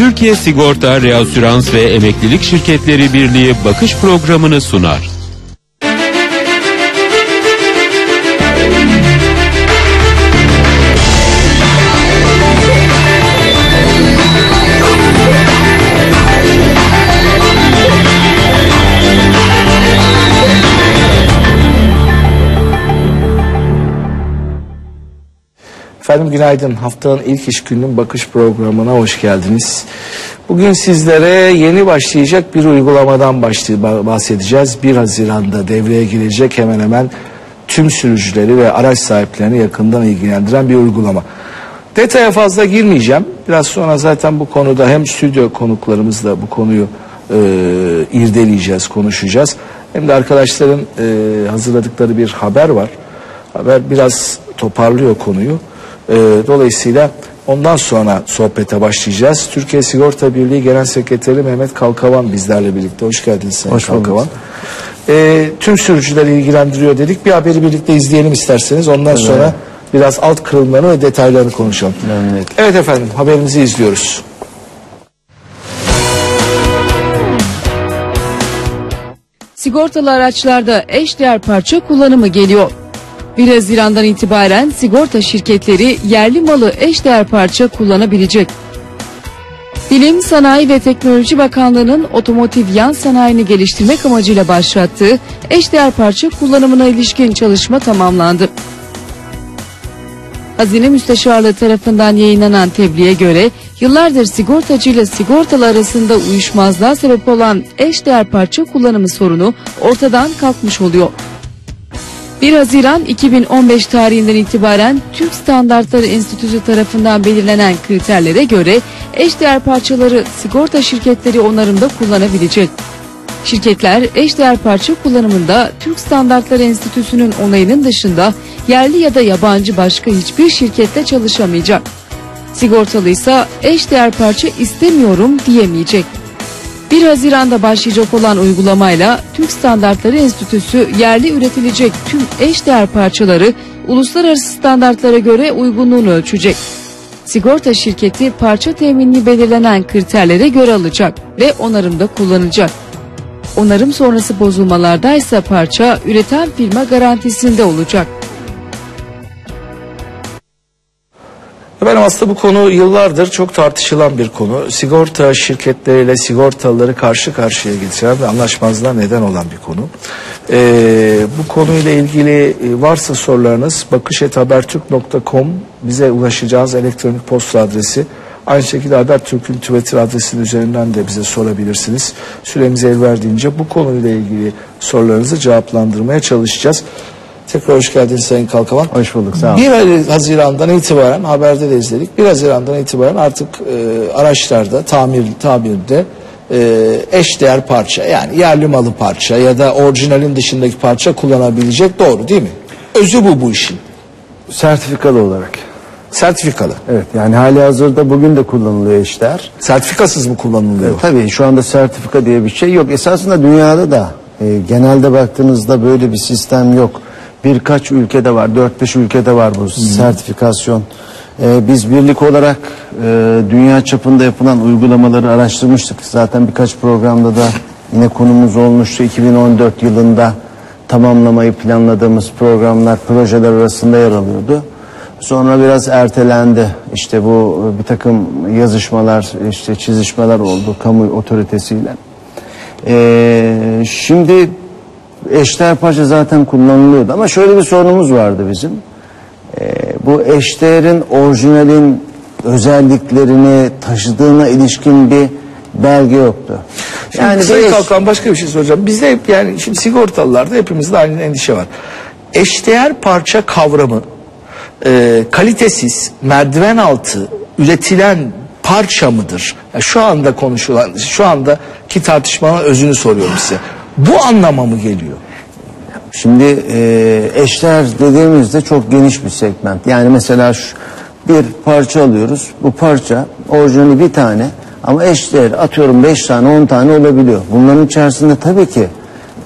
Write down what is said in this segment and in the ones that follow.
Türkiye Sigorta, Reasürans ve Emeklilik Şirketleri Birliği bakış programını sunar. Efendim günaydın. Haftanın ilk iş gününün bakış programına hoş geldiniz. Bugün sizlere yeni başlayacak bir uygulamadan bahsedeceğiz. 1 Haziran'da devreye girecek hemen hemen tüm sürücüleri ve araç sahiplerini yakından ilgilendiren bir uygulama. Detaya fazla girmeyeceğim. Biraz sonra zaten bu konuda hem stüdyo konuklarımızla bu konuyu e, irdeleyeceğiz, konuşacağız. Hem de arkadaşların e, hazırladıkları bir haber var. Haber biraz toparlıyor konuyu. E, dolayısıyla ondan sonra sohbete başlayacağız. Türkiye Sigorta Birliği Genel Sekreteri Mehmet Kalkavan bizlerle birlikte. Hoş geldiniz Sayın Hoş bulduk. Kalkavan. E, tüm sürücüleri ilgilendiriyor dedik. Bir haberi birlikte izleyelim isterseniz. Ondan sonra biraz alt kırılmalarını ve detaylarını konuşalım. Memnuniyetle. Evet efendim haberimizi izliyoruz. Sigortalı araçlarda eşdeğer parça kullanımı geliyor. 1 Haziran'dan itibaren sigorta şirketleri yerli malı eşdeğer parça kullanabilecek. Bilim, Sanayi ve Teknoloji Bakanlığı'nın otomotiv yan sanayini geliştirmek amacıyla başlattığı eşdeğer parça kullanımına ilişkin çalışma tamamlandı. Hazine Müsteşarlığı tarafından yayınlanan tebliğe göre yıllardır sigortacı ile sigortalı arasında uyuşmazlığa sebep olan eşdeğer parça kullanımı sorunu ortadan kalkmış oluyor. 1 Haziran 2015 tarihinden itibaren Türk Standartları Enstitüsü tarafından belirlenen kriterlere göre eşdeğer parçaları sigorta şirketleri onarımda kullanabilecek. Şirketler eşdeğer parça kullanımında Türk Standartları Enstitüsü'nün onayının dışında yerli ya da yabancı başka hiçbir şirkette çalışamayacak. Sigortalıysa eşdeğer parça istemiyorum diyemeyecek. 1 Haziran'da başlayacak olan uygulamayla Türk Standartları Enstitüsü yerli üretilecek tüm eşdeğer parçaları uluslararası standartlara göre uygunluğunu ölçecek. Sigorta şirketi parça teminini belirlenen kriterlere göre alacak ve onarımda kullanacak. Onarım sonrası bozulmalarda ise parça üreten firma garantisinde olacak. Efendim aslında bu konu yıllardır çok tartışılan bir konu. Sigorta şirketleriyle sigortalıları karşı karşıya getiren ve anlaşmazlığa neden olan bir konu. Ee, bu konuyla ilgili e, varsa sorularınız bakışethabertürk.com bize ulaşacağınız elektronik posta adresi. Aynı şekilde Habertürk'ün Twitter adresinin üzerinden de bize sorabilirsiniz. Süremiz el verdiğince bu konuyla ilgili sorularınızı cevaplandırmaya çalışacağız. Tekrar hoş geldiniz Sayın Kalkavan. Hoş bulduk, sağ olun. 1 Haziran'dan itibaren haberde de izledik. 1 Haziran'dan itibaren artık e, araçlarda tamir tabirde e, eşdeğer parça yani yerli malı parça ya da orijinalin dışındaki parça kullanabilecek doğru değil mi? Özü bu bu işin. Sertifikalı olarak. Sertifikalı. Evet yani hali hazırda bugün de kullanılıyor işler. Sertifikasız mı kullanılıyor? E, tabii şu anda sertifika diye bir şey yok. Esasında dünyada da e, genelde baktığınızda böyle bir sistem yok. Birkaç ülkede var, 4-5 ülkede var bu sertifikasyon. E, biz birlik olarak e, dünya çapında yapılan uygulamaları araştırmıştık. Zaten birkaç programda da yine konumuz olmuştu. 2014 yılında tamamlamayı planladığımız programlar, projeler arasında yer alıyordu. Sonra biraz ertelendi. İşte bu bir takım yazışmalar, işte çizişmeler oldu kamu otoritesiyle. Ee, şimdi eşdeğer parça zaten kullanılıyordu ama şöyle bir sorunumuz vardı bizim. Ee, bu eşdeğerin orijinalin özelliklerini taşıdığına ilişkin bir belge yoktu. Yani bir Sayın Kalkan başka bir şey soracağım. Bizde hep yani şimdi sigortalılarda hepimizde aynı endişe var. Eşdeğer parça kavramı e, kalitesiz, merdiven altı üretilen parça mıdır? Yani şu anda konuşulan, şu andaki tartışmanın özünü soruyorum size. Bu anlama mı geliyor? Şimdi e, eşler dediğimizde çok geniş bir segment. Yani mesela şu, bir parça alıyoruz. Bu parça orijinali bir tane ama eşler atıyorum 5 tane 10 tane olabiliyor. Bunların içerisinde tabii ki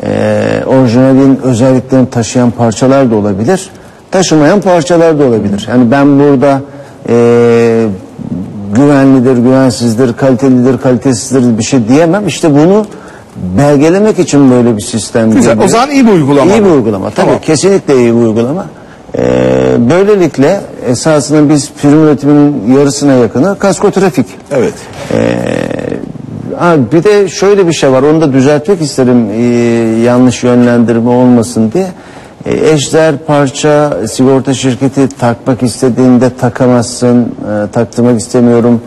e, orijinalin özelliklerini taşıyan parçalar da olabilir. Taşımayan parçalar da olabilir. Yani ben burada e, güvenlidir, güvensizdir, kalitelidir, kalitesizdir bir şey diyemem. İşte bunu belgelemek için böyle bir sistem Güzel. O zaman iyi bir uygulama. İyi bir uygulama. Tabii Tamam. kesinlikle iyi bir uygulama. Ee, böylelikle esasında biz prim üretiminin yarısına yakını kasko trafik. Evet. Ha, bir de şöyle bir şey var onu da düzeltmek isterim ee, yanlış yönlendirme olmasın diye. Ee, eşdeğer parça sigorta şirketi takmak istediğinde takamazsın, e, taktırmak istemiyorum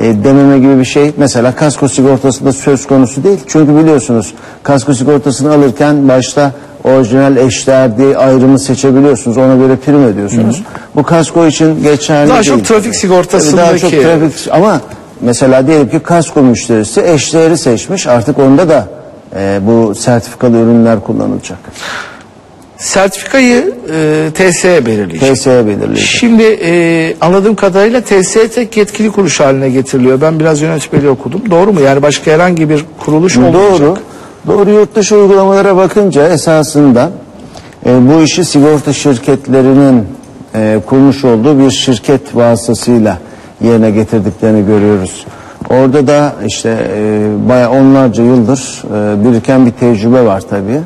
e, dememe gibi bir şey. Mesela kasko sigortasında söz konusu değil. Çünkü biliyorsunuz kasko sigortasını alırken başta orijinal eşdeğer diye ayrımı seçebiliyorsunuz. Ona göre prim ödüyorsunuz. Bu kasko için geçerli Daha değil. çok trafik Tabii sigortasındaki- daha çok trafik ama mesela diyelim ki kasko müşterisi eşdeğeri seçmiş artık onda da e, bu sertifikalı ürünler kullanılacak. Sertifikayı e, TSE belirleyecek. TSE belirleyecek. Şimdi e, anladığım kadarıyla TSE tek yetkili kuruluş haline getiriliyor. Ben biraz yönetmeliği okudum. Doğru mu? Yani başka herhangi bir kuruluş olmayacak. Doğru. Doğru yurt dışı uygulamalara bakınca esasında e, bu işi sigorta şirketlerinin e, kurmuş olduğu bir şirket vasıtasıyla yerine getirdiklerini görüyoruz. Orada da işte e, baya onlarca yıldır e, biriken bir tecrübe var tabii.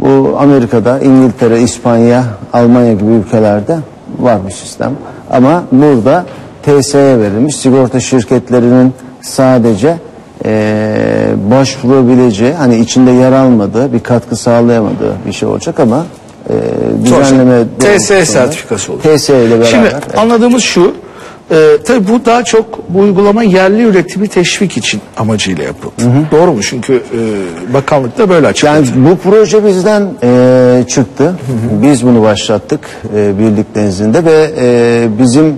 Bu Amerika'da, İngiltere, İspanya, Almanya gibi ülkelerde var bir sistem. Ama burada TSE'ye verilmiş sigorta şirketlerinin sadece eee başvurabileceği hani içinde yer almadığı bir katkı sağlayamadığı bir şey olacak ama eee düzenleme TSE sertifikası olur. TSE ile beraber Şimdi evet. anladığımız şu. E, tabii bu daha çok bu uygulama yerli üretimi teşvik için amacıyla yapıldı. Doğru mu? Çünkü e, bakanlık da böyle açıkladı. Yani bu proje bizden eee, çıktı. Biz bunu başlattık eee birlik nezdinde ve eee, bizim eee,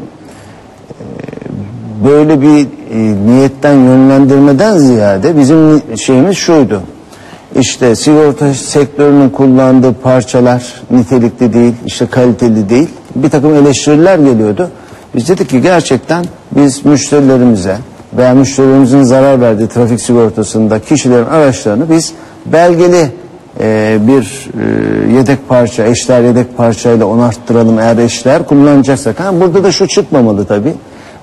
böyle bir eee, niyetten yönlendirmeden ziyade bizim şeyimiz şuydu. İşte sigorta sektörünün kullandığı parçalar nitelikli değil, işte kaliteli değil. Bir takım eleştiriler geliyordu. Biz dedik ki gerçekten biz müşterilerimize veya müşterilerimizin zarar verdiği trafik sigortasında kişilerin araçlarını biz belgeli e, bir e, yedek parça, eşler yedek parçayla onarttıralım eğer eşler kullanacaksak. Ha, burada da şu çıkmamalı tabii.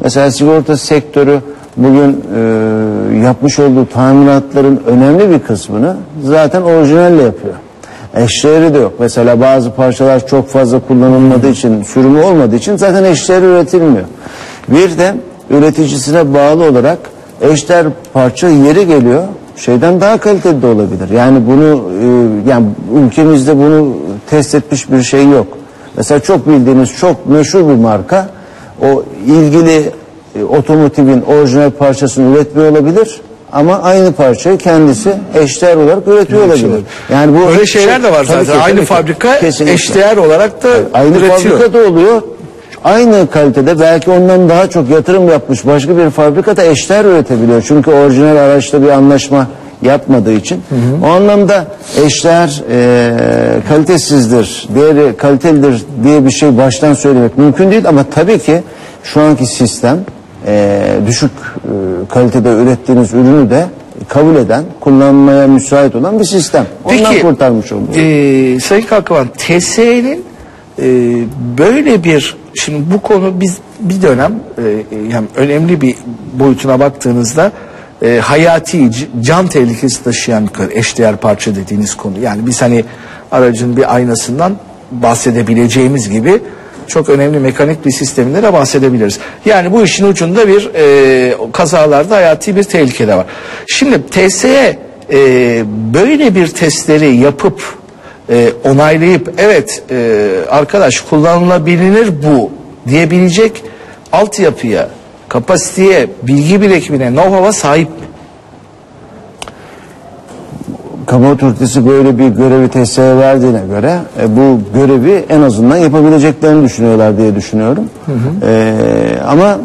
Mesela sigorta sektörü bugün e, yapmış olduğu tamiratların önemli bir kısmını zaten orijinalle yapıyor. Eşleri de yok. Mesela bazı parçalar çok fazla kullanılmadığı için, sürümü olmadığı için zaten eşleri üretilmiyor. Bir de üreticisine bağlı olarak eşler parça yeri geliyor şeyden daha kaliteli de olabilir. Yani bunu e, yani ülkemizde bunu test etmiş bir şey yok. Mesela çok bildiğiniz çok meşhur bir marka o ilgili e, otomotivin orijinal parçasını üretmiyor olabilir ama aynı parçayı kendisi eşdeğer olarak üretiyor olabilir. Yani bu Öyle şeyler de var zaten. ki, Aynı ki. fabrika Kesinlikle. eşdeğer olarak da Aynı üretiyor. fabrikada oluyor. Aynı kalitede belki ondan daha çok yatırım yapmış başka bir fabrikada eşler üretebiliyor. Çünkü orijinal araçta bir anlaşma yapmadığı için. O anlamda eşler e, kalitesizdir, diğeri kalitelidir diye bir şey baştan söylemek mümkün değil. Ama tabii ki şu anki sistem e, düşük e, kalitede ürettiğiniz ürünü de kabul eden, kullanmaya müsait olan bir sistem. Ondan Peki, kurtarmış oluyor. e, Sayın Kalkavan, TSE'nin e, böyle bir, şimdi bu konu biz bir dönem e, yani önemli bir boyutuna baktığınızda e, hayati, can tehlikesi taşıyan eşdeğer parça dediğiniz konu. Yani biz hani aracın bir aynasından bahsedebileceğimiz gibi çok önemli mekanik bir sisteminden de bahsedebiliriz. Yani bu işin ucunda bir e, kazalarda hayati bir tehlike de var. Şimdi TSE e, böyle bir testleri yapıp e, onaylayıp evet e, arkadaş kullanılabilir bu diyebilecek altyapıya, kapasiteye, bilgi birikimine, know-how'a sahip mi? Kamu otoritesi böyle bir görevi TSE'ye verdiğine göre e, bu görevi en azından yapabileceklerini düşünüyorlar diye düşünüyorum. E, ama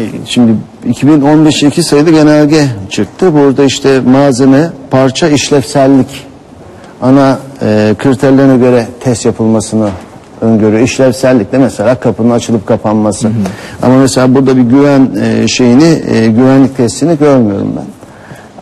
e, şimdi 2015'te iki sayılı genelge çıktı. Burada işte malzeme, parça, işlevsellik ana e, kriterlerine göre test yapılmasını öngörüyor. İşlevsellik de mesela kapının açılıp kapanması. Ama mesela burada bir güven e, şeyini, e, güvenlik testini görmüyorum ben.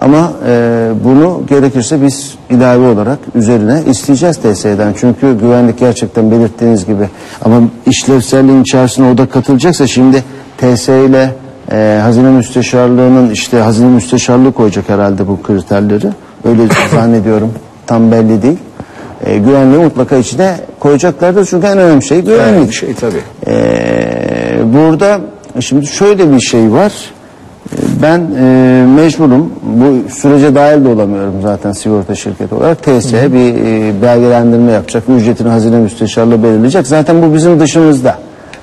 Ama e, bunu gerekirse biz ilave olarak üzerine isteyeceğiz TSE'den. Çünkü güvenlik gerçekten belirttiğiniz gibi. Ama işlevselliğin içerisine o da katılacaksa şimdi TSE ile e, hazine müsteşarlığının işte hazine müsteşarlığı koyacak herhalde bu kriterleri. Öyle zannediyorum. Tam belli değil. E, güvenliği mutlaka içine koyacaklardır çünkü en önemli şey güvenlik. Bir şey tabii. Ee, burada şimdi şöyle bir şey var. Ben e, mecburum bu sürece dahil de olamıyorum zaten sigorta şirketi olarak. TSE bir e, belgelendirme yapacak. Ücretini hazine müsteşarlığı belirleyecek. Zaten bu bizim dışımızda.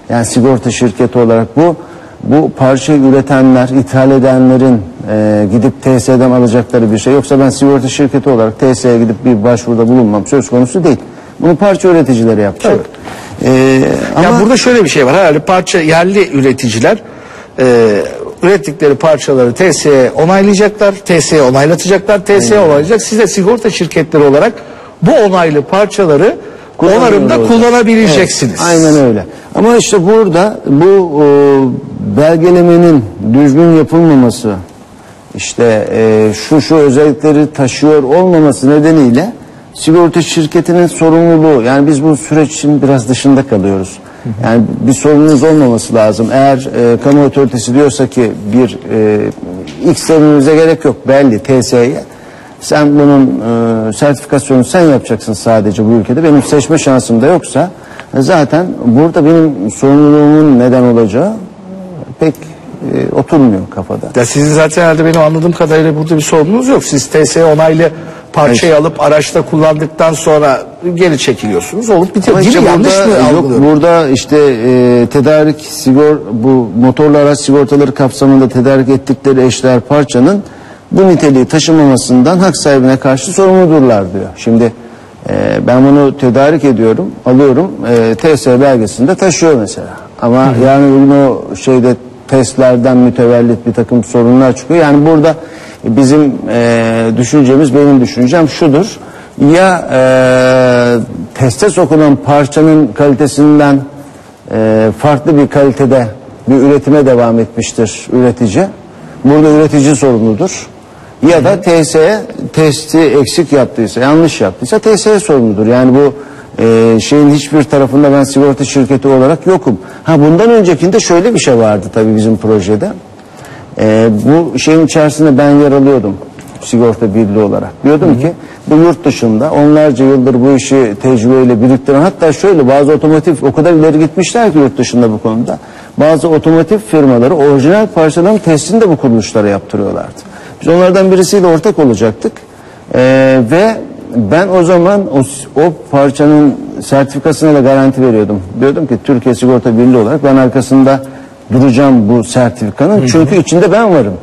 Yani sigorta şirketi olarak bu bu parçayı üretenler, ithal edenlerin e, gidip TSE'den alacakları bir şey. Yoksa ben sigorta şirketi olarak TSE'ye gidip bir başvuruda bulunmam söz konusu değil. Bunu parça üreticileri yapacak. Ee, ama Ya burada şöyle bir şey var. Herhalde parça yerli üreticiler e, ürettikleri parçaları TSE'ye onaylayacaklar. TSE'ye onaylatacaklar. TSE onaylayacak. Siz de sigorta şirketleri olarak bu onaylı parçaları onarımda kullanabileceksiniz. Evet, aynen öyle. Ama işte burada bu e, belgelemenin düzgün yapılmaması, işte e, şu şu özellikleri taşıyor olmaması nedeniyle sigorta şirketinin sorumluluğu yani biz bu süreç için biraz dışında kalıyoruz. Yani bir sorunumuz olmaması lazım. Eğer e, kamu otoritesi diyorsa ki bir e, X sevmemize gerek yok belli TSE'ye. Sen bunun e, sertifikasyonu sen yapacaksın sadece bu ülkede. Benim seçme şansım da yoksa e, zaten burada benim sorumluluğumun neden olacağı pek e, oturmuyor kafada. Ya sizin zaten herhalde benim anladığım kadarıyla burada bir sorununuz yok. Siz TSE onaylı parçayı alıp araçta kullandıktan sonra geri çekiliyorsunuz. Olup bitiyor. Ama işte? Yanlış mı yok, burada işte e, tedarik sigor bu motorlu araç sigortaları kapsamında tedarik ettikleri eşler parçanın bu niteliği taşımamasından hak sahibine karşı sorumludurlar diyor. Şimdi e, ben bunu tedarik ediyorum, alıyorum, e, TS belgesinde taşıyor mesela. Ama yani bugün o şeyde testlerden mütevellit bir takım sorunlar çıkıyor. Yani burada bizim e, düşüncemiz, benim düşüncem şudur. Ya e, teste sokulan parçanın kalitesinden e, farklı bir kalitede bir üretime devam etmiştir üretici. Burada üretici sorumludur. Ya da TSE testi eksik yaptıysa, yanlış yaptıysa TSE sorumludur. Yani bu e, şeyin hiçbir tarafında ben sigorta şirketi olarak yokum. Ha bundan öncekinde şöyle bir şey vardı tabii bizim projede. E, bu şeyin içerisinde ben yer alıyordum sigorta birliği olarak. Diyordum ki bu yurt dışında onlarca yıldır bu işi tecrübeyle biriktiren hatta şöyle bazı otomotiv o kadar ileri gitmişler ki yurt dışında bu konuda. Bazı otomotiv firmaları orijinal parçaların testini de bu kuruluşlara yaptırıyorlardı. Biz onlardan birisiyle ortak olacaktık. Ee, ve ben o zaman o, o parçanın sertifikasına da garanti veriyordum. Diyordum ki Türkiye Sigorta Birliği olarak ben arkasında duracağım bu sertifikanın. Çünkü içinde ben varım.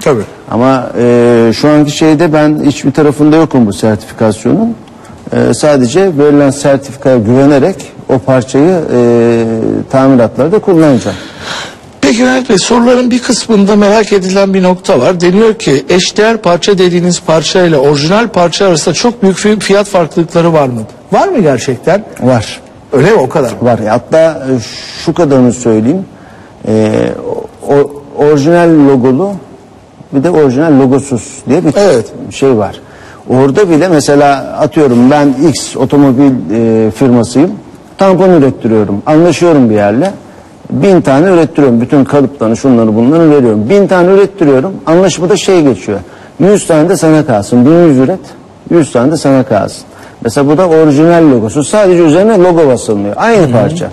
Tabii. Ama e, şu anki şeyde ben hiçbir tarafında yokum bu sertifikasyonun. E, sadece verilen sertifikaya güvenerek o parçayı e, tamiratlarda kullanacağım. Peki Mehmet Bey soruların bir kısmında merak edilen bir nokta var. Deniyor ki eşdeğer parça dediğiniz parça ile orijinal parça arasında çok büyük fi- fiyat farklılıkları var mı? Var mı gerçekten? Var. Öyle mi o kadar? Var. Hatta e, şu kadarını söyleyeyim. E, o, orijinal logolu bir de orijinal logosuz diye bir Evet. şey var. Orada bile mesela atıyorum ben X otomobil e, firmasıyım. Tampon ürettiriyorum. Anlaşıyorum bir yerle. Bin tane ürettiriyorum. Bütün kalıplarını şunları bunları veriyorum. Bin tane ürettiriyorum. Anlaşmada şey geçiyor. Yüz tane de sana kalsın. Bin yüz üret. Yüz tane de sana kalsın. Mesela bu da orijinal logosu. Sadece üzerine logo basılmıyor. Aynı parça.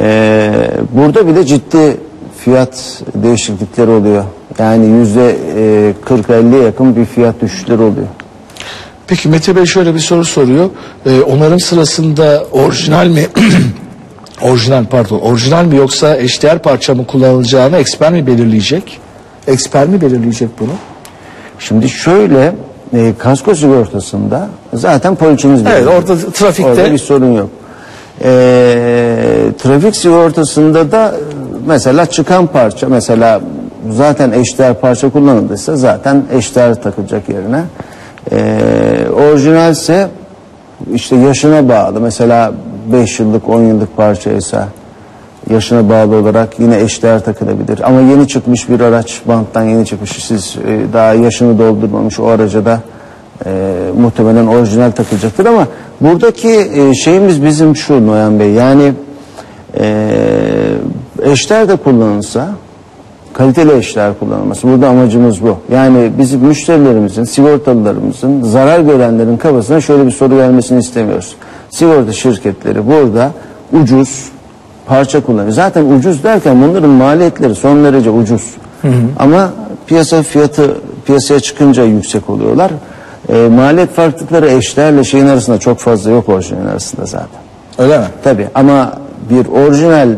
Ee, burada bile ciddi fiyat değişiklikleri oluyor. Yani yüzde e, 40-50'ye yakın bir fiyat düşüşleri oluyor. Peki Mete Bey şöyle bir soru soruyor. Ee, onarım sırasında orijinal mi orijinal pardon orijinal mi yoksa eşdeğer parça mı kullanılacağını eksper mi belirleyecek? Eksper mi belirleyecek bunu? Şimdi şöyle e, kasko sigortasında zaten poliçeniz Evet orada trafikte Orada bir sorun yok. E, trafik sigortasında da e, mesela çıkan parça mesela zaten eşdeğer parça kullanıldıysa zaten eşdeğer takılacak yerine. E, orijinalse işte yaşına bağlı mesela 5 yıllık 10 yıllık parçaysa yaşına bağlı olarak yine eşdeğer takılabilir. Ama yeni çıkmış bir araç banttan yeni çıkmış siz e, daha yaşını doldurmamış o araca da e, muhtemelen orijinal takılacaktır ama buradaki e, şeyimiz bizim şu Noyan Bey yani e, eşdeğer de kullanılsa kaliteli eşler kullanılması. Burada amacımız bu. Yani bizim müşterilerimizin, sigortalılarımızın, zarar görenlerin kafasına şöyle bir soru gelmesini istemiyoruz. Sigorta şirketleri burada ucuz parça kullanıyor. Zaten ucuz derken bunların maliyetleri son derece ucuz. Ama piyasa fiyatı piyasaya çıkınca yüksek oluyorlar. E, maliyet farklılıkları eşlerle şeyin arasında çok fazla yok orijinal arasında zaten. Öyle mi? Tabii ama bir orijinal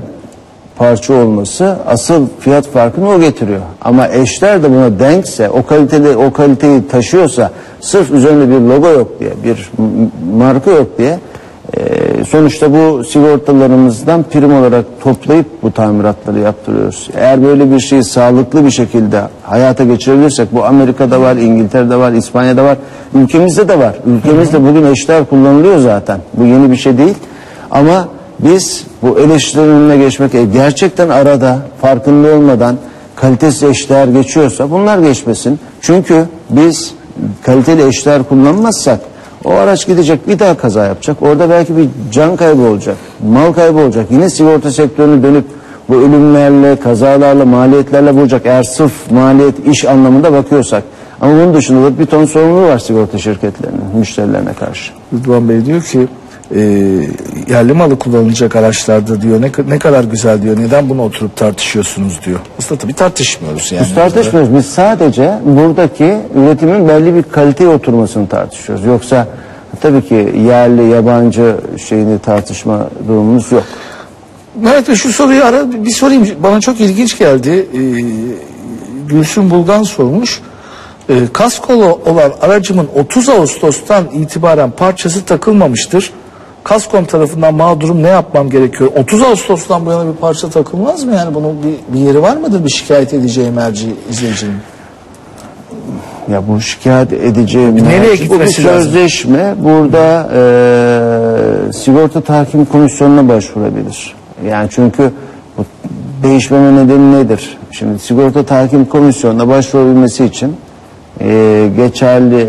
parça olması asıl fiyat farkını o getiriyor. Ama eşler de buna denkse, o kaliteli o kaliteyi taşıyorsa sırf üzerinde bir logo yok diye, bir marka yok diye e, sonuçta bu sigortalarımızdan prim olarak toplayıp bu tamiratları yaptırıyoruz. Eğer böyle bir şeyi sağlıklı bir şekilde hayata geçirebilirsek bu Amerika'da var, İngiltere'de var, İspanya'da var, ülkemizde de var. Ülkemizde bugün eşler kullanılıyor zaten. Bu yeni bir şey değil. Ama biz bu eleştirilerin önüne geçmek e, gerçekten arada farkında olmadan kalitesiz eşler geçiyorsa bunlar geçmesin. Çünkü biz kaliteli eşler kullanmazsak o araç gidecek bir daha kaza yapacak. Orada belki bir can kaybı olacak, mal kaybı olacak. Yine sigorta sektörüne dönüp bu ölümlerle, kazalarla, maliyetlerle bulacak. Eğer sırf maliyet, iş anlamında bakıyorsak. Ama bunun dışında da bir ton sorumluluğu var sigorta şirketlerinin, müşterilerine karşı. Rıdvan Bey diyor ki e, yerli malı kullanılacak araçlarda diyor ne, ne kadar güzel diyor neden bunu oturup tartışıyorsunuz diyor. Aslında tabii tartışmıyoruz yani. Biz tartışmıyoruz. Biz sadece buradaki üretimin belli bir kaliteye oturmasını tartışıyoruz. Yoksa tabii ki yerli, yabancı şeyini tartışma durumumuz yok. Mehmet Bey şu soruyu ara bir sorayım. Bana çok ilginç geldi. Ee, Gülsün Bulgan sormuş. Ee, kaskolu olan aracımın 30 Ağustos'tan itibaren parçası takılmamıştır. Kaskom tarafından mağdurum ne yapmam gerekiyor? 30 Ağustos'tan bu yana bir parça takılmaz mı? Yani bunun bir, bir yeri var mıdır bir şikayet edeceği merci izleyicinin? Ya bu şikayet edeceğim. Nereye bu bir gitmesi lazım? sözleşme. Burada eee sigorta tahkim komisyonuna başvurabilir. Yani çünkü bu değişmeme nedeni nedir? Şimdi sigorta tahkim komisyonuna başvurabilmesi için eee, geçerli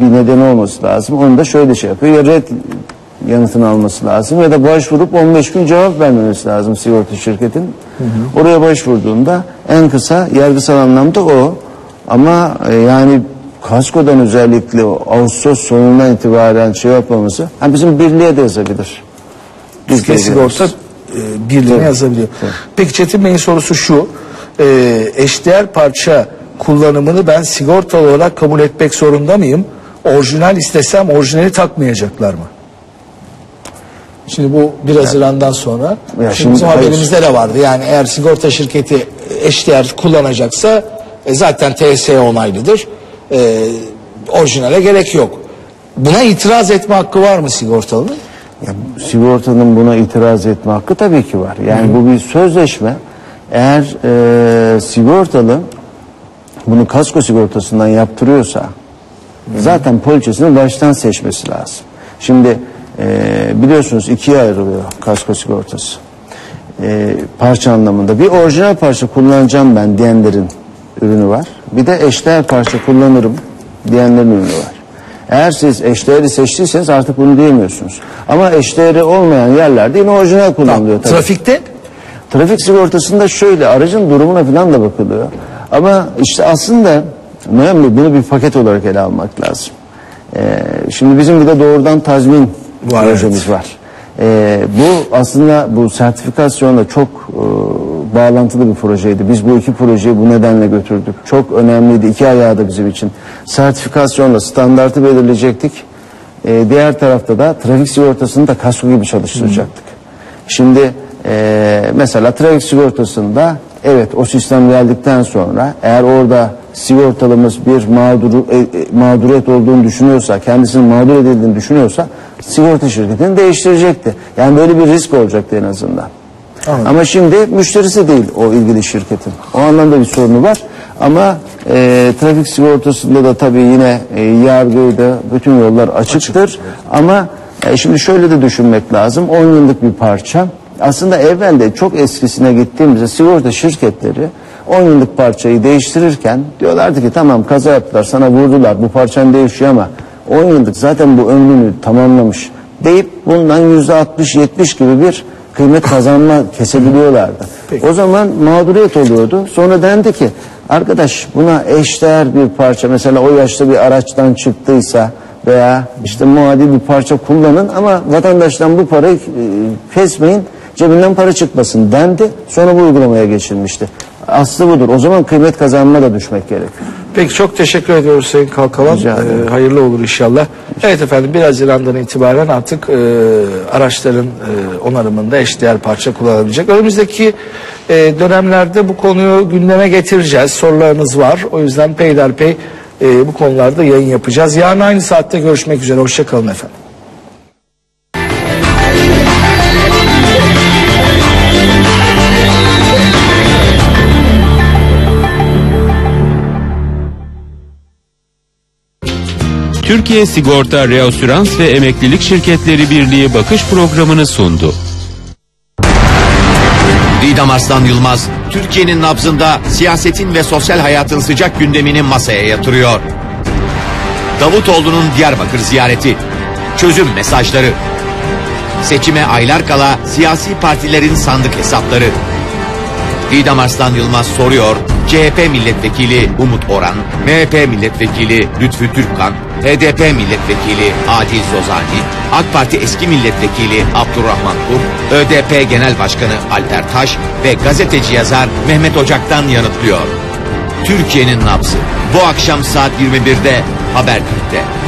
bir neden olması lazım. Onu da şöyle şey yapıyor. Ya red yanıtını alması lazım ya da başvurup 15 gün cevap vermemesi lazım sigorta şirketin. Oraya başvurduğunda en kısa yargısal anlamda o. Ama e, yani kaskodan özellikle o Ağustos sonundan itibaren şey yapmaması ha bizim birliğe de yazabilir. De sigorta e, birliğine Tabii. yazabiliyor. Peki Çetin Bey'in sorusu şu. E, eşdeğer parça kullanımını ben sigortalı olarak kabul etmek zorunda mıyım? Orijinal istesem orijinali takmayacaklar mı? Şimdi bu 1 Haziran'dan sonra şimdi şimdi bizim hayır. haberimizde de vardı. Yani eğer sigorta şirketi eşdeğer kullanacaksa e, zaten TSE onaylıdır. E, orijinale gerek yok. Buna itiraz etme hakkı var mı sigortalının? Ya, sigortanın buna itiraz etme hakkı tabii ki var. Yani bu bir sözleşme. Eğer e, sigortalı bunu kasko sigortasından yaptırıyorsa zaten poliçesini baştan seçmesi lazım. Şimdi e, biliyorsunuz ikiye ayrılıyor kasko sigortası. E, parça anlamında. Bir orijinal parça kullanacağım ben diyenlerin ürünü var. Bir de eşdeğer parça kullanırım diyenlerin ürünü var. Eğer siz eşdeğeri seçtiyseniz artık bunu diyemiyorsunuz. Ama eşdeğeri olmayan yerlerde yine orijinal kullanılıyor tabii. Trafikte Trafik sigortasında şöyle aracın durumuna falan da bakılıyor. Ama işte aslında mühim bunu bir paket olarak ele almak lazım. Ee, şimdi bizim bir de doğrudan tazmin Var, projemiz evet. var. Ee, bu aslında bu sertifikasyonla çok e, bağlantılı bir projeydi. Biz bu iki projeyi bu nedenle götürdük. Çok önemliydi. iki ayağı da bizim için. Sertifikasyonla standartı belirleyecektik. Ee, diğer tarafta da trafik sigortasını da kasko gibi çalıştıracaktık. Şimdi e, mesela trafik sigortasında evet o sistem geldikten sonra eğer orada sigortalımız bir mağduru, e, e, mağduriyet olduğunu düşünüyorsa, kendisinin mağdur edildiğini düşünüyorsa sigorta şirketini değiştirecekti. Yani böyle bir risk olacaktı en azından. Anladım. Ama şimdi müşterisi değil o ilgili şirketin. O anlamda bir sorunu var. Ama e, trafik sigortasında da tabii yine e, yargıydı, bütün yollar açıktır. Ama e, şimdi şöyle de düşünmek lazım. 10 yıllık bir parça. Aslında evvelde çok eskisine gittiğimizde sigorta şirketleri 10 yıllık parçayı değiştirirken diyorlardı ki tamam kaza yaptılar sana vurdular bu parçan değişiyor ama 10 yıllık zaten bu ömrünü tamamlamış deyip bundan %60-70 gibi bir kıymet kazanma kesebiliyorlardı. Peki. O zaman mağduriyet oluyordu. Sonra dendi ki arkadaş buna eşdeğer bir parça mesela o yaşta bir araçtan çıktıysa veya işte muadil bir parça kullanın ama vatandaştan bu parayı e, kesmeyin cebinden para çıkmasın dendi. Sonra bu uygulamaya geçilmişti. Aslı budur. O zaman kıymet kazanma da düşmek gerekiyor. Peki çok teşekkür ediyoruz Sayın ederim. Ee, hayırlı olur inşallah. Evet efendim 1 Haziran'dan itibaren artık e, araçların e, onarımında eşdeğer parça kullanılabilecek. Önümüzdeki e, dönemlerde bu konuyu gündeme getireceğiz. Sorularınız var. O yüzden peyderpey e, bu konularda yayın yapacağız. Yarın aynı saatte görüşmek üzere. Hoşçakalın efendim. Türkiye Sigorta Reasürans ve Emeklilik Şirketleri Birliği bakış programını sundu. Didem Arslan Yılmaz, Türkiye'nin nabzında siyasetin ve sosyal hayatın sıcak gündemini masaya yatırıyor. Davutoğlu'nun Diyarbakır ziyareti, çözüm mesajları, seçime aylar kala siyasi partilerin sandık hesapları. Didem Arslan Yılmaz soruyor, CHP milletvekili Umut Oran, MHP milletvekili Lütfü Türkkan, HDP milletvekili Adil Zozani, AK Parti eski milletvekili Abdurrahman Kur, ÖDP Genel Başkanı Alper Taş ve gazeteci yazar Mehmet Ocak'tan yanıtlıyor. Türkiye'nin nabzı bu akşam saat 21'de Habertürk'te.